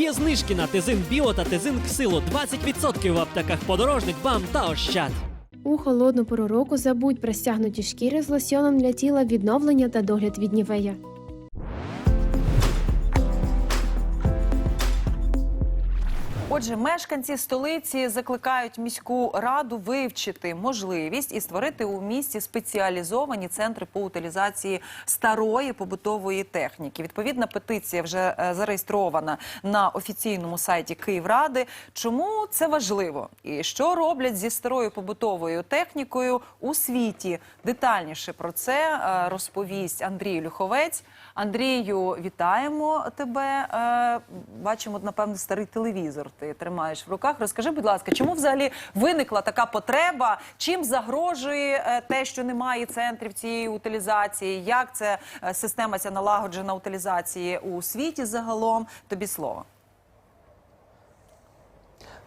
Є знижки на тизин біо та тезин ксило 20% в аптеках подорожник, бам та ощад. У холодну пору року забудь про стягнуті шкіри з лосьоном для тіла, відновлення та догляд від нівея. Отже, мешканці столиці закликають міську раду вивчити можливість і створити у місті спеціалізовані центри по утилізації старої побутової техніки. Відповідна петиція вже е, зареєстрована на офіційному сайті Київради. Чому це важливо? І що роблять зі старою побутовою технікою у світі? Детальніше про це е, розповість Андрій Люховець. Андрію, вітаємо тебе. Е, Бачимо, напевно, старий телевізор. Ти тримаєш в руках. Розкажи, будь ласка, чому взагалі виникла така потреба? Чим загрожує е, те, що немає центрів цієї утилізації? Як це е, система ця налагоджена утилізації у світі загалом? Тобі слово.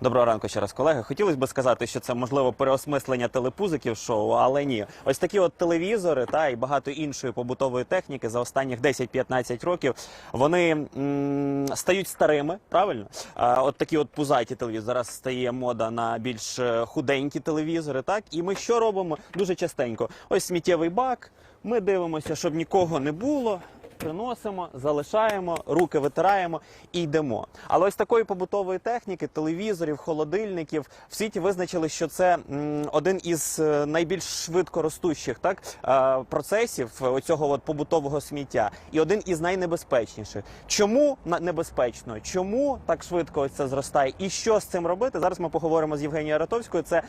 Доброго ранку ще раз, колеги. Хотілося б сказати, що це можливо переосмислення телепузиків шоу, але ні. Ось такі от телевізори та і багато іншої побутової техніки за останніх 10-15 років вони м, стають старими. Правильно, а, от такі от пузаті телевізори. Зараз стає мода на більш е, худенькі телевізори. Так, і ми що робимо дуже частенько? Ось сміттєвий бак. Ми дивимося, щоб нікого не було. Приносимо, залишаємо, руки витираємо і йдемо. Але ось такої побутової техніки, телевізорів, холодильників в світі визначили, що це м, один із е, найбільш швидко ростущих так е, процесів оцього от побутового сміття, і один із найнебезпечніших. Чому небезпечно? Чому так швидко ось це зростає? І що з цим робити? Зараз ми поговоримо з Євгенією Ратовською. Це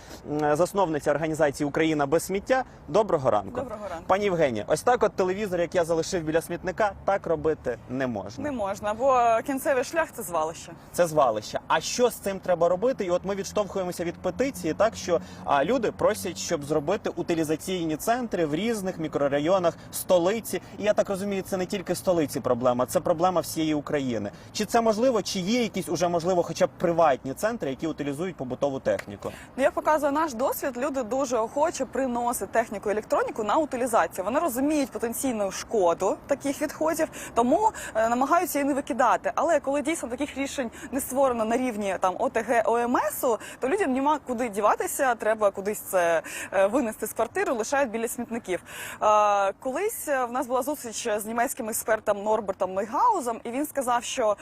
засновниця організації Україна без сміття. Доброго ранку. Доброго ранку. Пані Євгенія, ось так от телевізор, як я залишив біля смітника, так робити не можна. Не можна, бо кінцевий шлях це звалище. Це звалище. А що з цим треба робити? І от ми відштовхуємося від петиції, так що а, люди просять, щоб зробити утилізаційні центри в різних мікрорайонах столиці. І я так розумію, це не тільки столиці проблема, це проблема всієї України. Чи це можливо, чи є якісь уже можливо, хоча б приватні центри, які утилізують побутову техніку? Ну, як показує наш досвід, люди дуже охоче приносять техніку і електроніку на утилізацію. Вони розуміють потенційну шкоду таких відходів, тому е, намагаються її не викидати. Але коли дійсно таких рішень не створено на рівні там ОТГ ОМСу, то людям нема куди діватися, треба кудись це е, винести з квартири, лишають біля смітників. Е, колись в нас була зустріч з німецьким експертом Норбертом Нойгаузом, і він сказав, що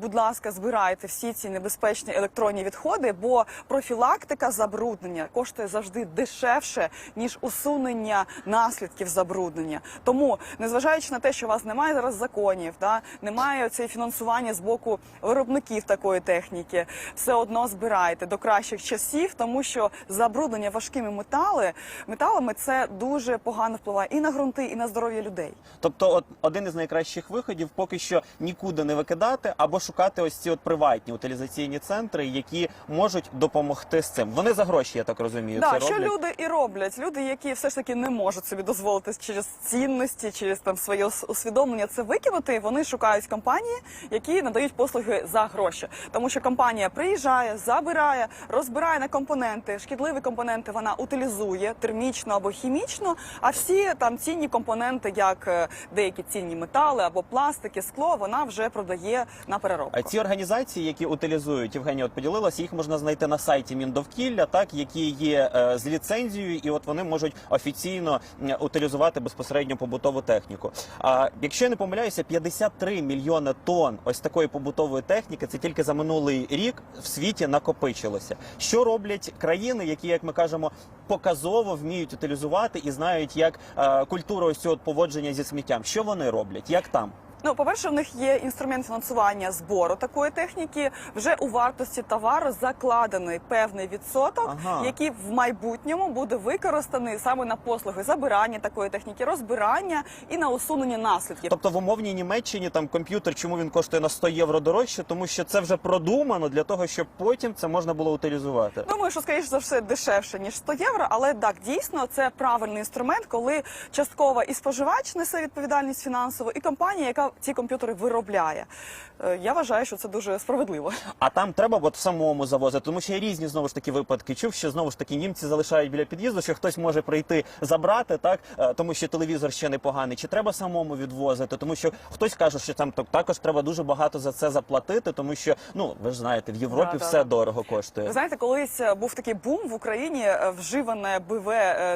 будь ласка, збирайте всі ці небезпечні електронні відходи, бо профілактика забруднення коштує завжди дешевше ніж усунення наслідків забруднення. Тому, незважаючи на те, що у вас немає зараз законів, да немає цієї фінансування з боку виробників такої техніки, все одно збирайте до кращих часів, тому що забруднення важкими метали металами це дуже погано впливає і на ґрунти, і на здоров'я людей. Тобто, от один із найкращих виходів поки що нікуди не викидати або шукати ось ці от приватні утилізаційні центри, які можуть допомогти з цим. Вони за гроші, я так розумію. Да, це що роблять. люди і роблять. Люди, які все ж таки не можуть собі дозволити через цінності, через там своє усвідомлення це викинути. Вони шукають компанії, які надають послуги за гроші. Тому що компанія приїжджає, забирає, розбирає на компоненти. Шкідливі компоненти вона утилізує термічно або хімічно. А всі там цінні компоненти, як е, деякі цінні метали або пластики, скло, вона вже продає на переробку. А ці організації, які утилізують, Євгенія от поділилася, їх можна знайти на сайті Міндовкілля, так які є е, з ліцензією, і от вони можуть офіційно утилізувати безпосередньо побутову техніку. А якщо я не помиляюся, 53 мільйони тонн ось такої побутової техніки, це тільки за минулий рік в світі накопичилося. Що роблять країни, які, як ми кажемо, показово вміють утилізувати і знають, як культуру ось цього поводження зі сміттям? Що вони роблять? Як там? Ну, по-перше, в них є інструмент фінансування збору такої техніки. Вже у вартості товару закладений певний відсоток, Ага. який в майбутньому буде використаний саме на послуги забирання такої техніки, розбирання і на усунення наслідків. Тобто в умовній Німеччині там комп'ютер, чому він коштує на 100 євро дорожче, тому що це вже продумано для того, щоб потім це можна було утилізувати. Думаю, що скоріш за все дешевше ніж 100 євро, але так дійсно це правильний інструмент, коли частково і споживач несе відповідальність фінансову, і компанія, яка ці комп'ютери виробляє. Е, Я вважаю, що це дуже справедливо. А там треба от самому завозити, тому що є різні знову ж таки випадки. Чув, що знову ж таки німці залишають біля під'їзду, що хтось може прийти забрати, так е, тому що телевізор ще непоганий. Чи треба самому відвозити? Тому що хтось каже, що там так- також треба дуже багато за це заплатити, тому що ну ви ж знаєте, в Європі Да, все да. дорого коштує. Ви знаєте, колись е, був такий бум в Україні, вживана БВ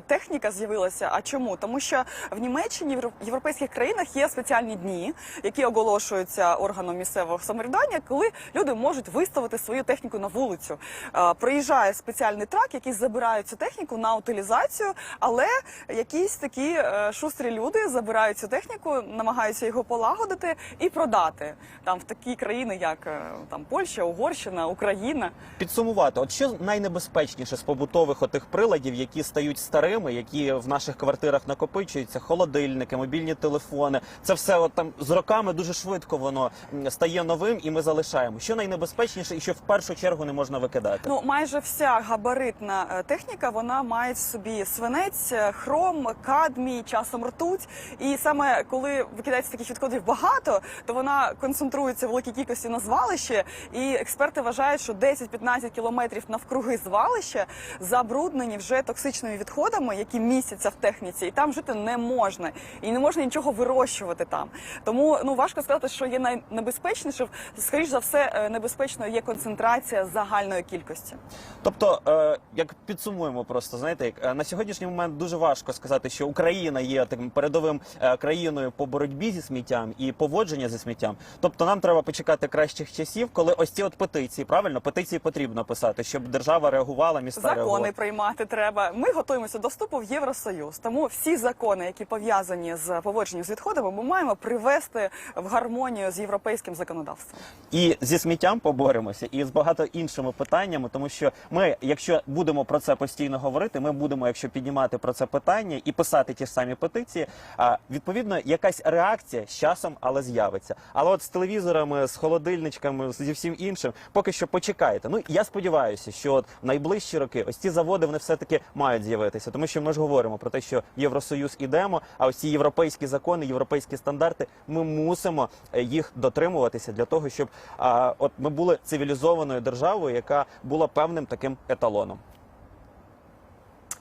техніка з'явилася. А чому? Тому що в Німеччині, в європейських країнах є спеціальні дні, які оголошуються органом місцевого самоврядування, коли люди можуть виставити свою техніку на вулицю. Е, Приїжджає спеціальний трак, який забирає цю техніку на утилізацію, але якісь такі е, шустрі люди забирають цю техніку, намагаються його полагодити і продати там в такі країни, як е, там Польща, Угорщина, Україна. Підсумувати, от що найнебезпечніше з побутових отих приладів, які стають старими, які в наших квартирах накопичуються, холодильники, мобільні телефони. Це все от там з роками дуже швидко воно стає новим, і ми залишаємо. Що найнебезпечніше, і що в першу чергу не можна викидати. Ну, майже вся габаритна е, техніка вона має в собі свинець, е, хром, кадмій, часом ртуть. І саме коли викидається таких відходів багато, то вона концентрується в великій кількості на звалище. І експерти вважають, що 10-15 кілометрів навкруги звалища забруднені вже токсичними відходами, які містяться в техніці, і там жити не можна, і не можна нічого вирощувати там. Тому ну важко сказати, що є найнебезпечніше. Скоріш за все, е, небезпечною є концентрація загальної кількості. Тобто, е, як підсумуємо, просто знаєте, як е, на сьогоднішній момент дуже важко сказати, що Україна є таким передовим країною по боротьбі зі сміттям і поводження зі сміттям. Тобто, нам треба почекати кращих часів, коли ось ці от петиції, правильно, петиції потрібно писати, щоб держава реагувала, міста Закони реагували. приймати треба. Ми готуємося до вступу в Євросоюз. Тому всі закони, які пов'язані з поводженням з відходами, ми маємо привести в гармонію з європейським законодавством. І зі сміттям поборемося, і з багато іншими питаннями, тому що ми, якщо будемо про це постійно говорити, ми будемо, якщо піднімати про це питання і писати ті ж самі петиції, а відповідно якась реакція з часом, але з'явиться. Але от з телевізорами, з холодильничками, зі всім іншим, поки що почекайте. Ну я сподіваюся, що от в найближчі роки ось ці заводи вони все таки мають з'явитися, тому що ми ж говоримо про те, що в Євросоюз ідемо, а ось ці європейські закони, європейські стандарти, ми мусимо е, їх дотримуватися для того, щоб а, от ми були цивілізованою державою, яка була певним таким еталоном.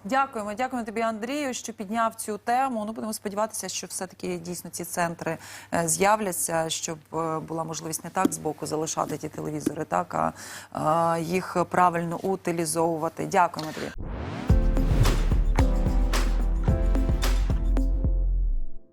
Дякуємо, дякуємо тобі, Андрію, що підняв цю тему. Ну будемо сподіватися, що все-таки дійсно ці центри е, з'являться, щоб е, була можливість не так з боку залишати ті телевізори, так а їх правильно утилізовувати. Дякуємо тобі.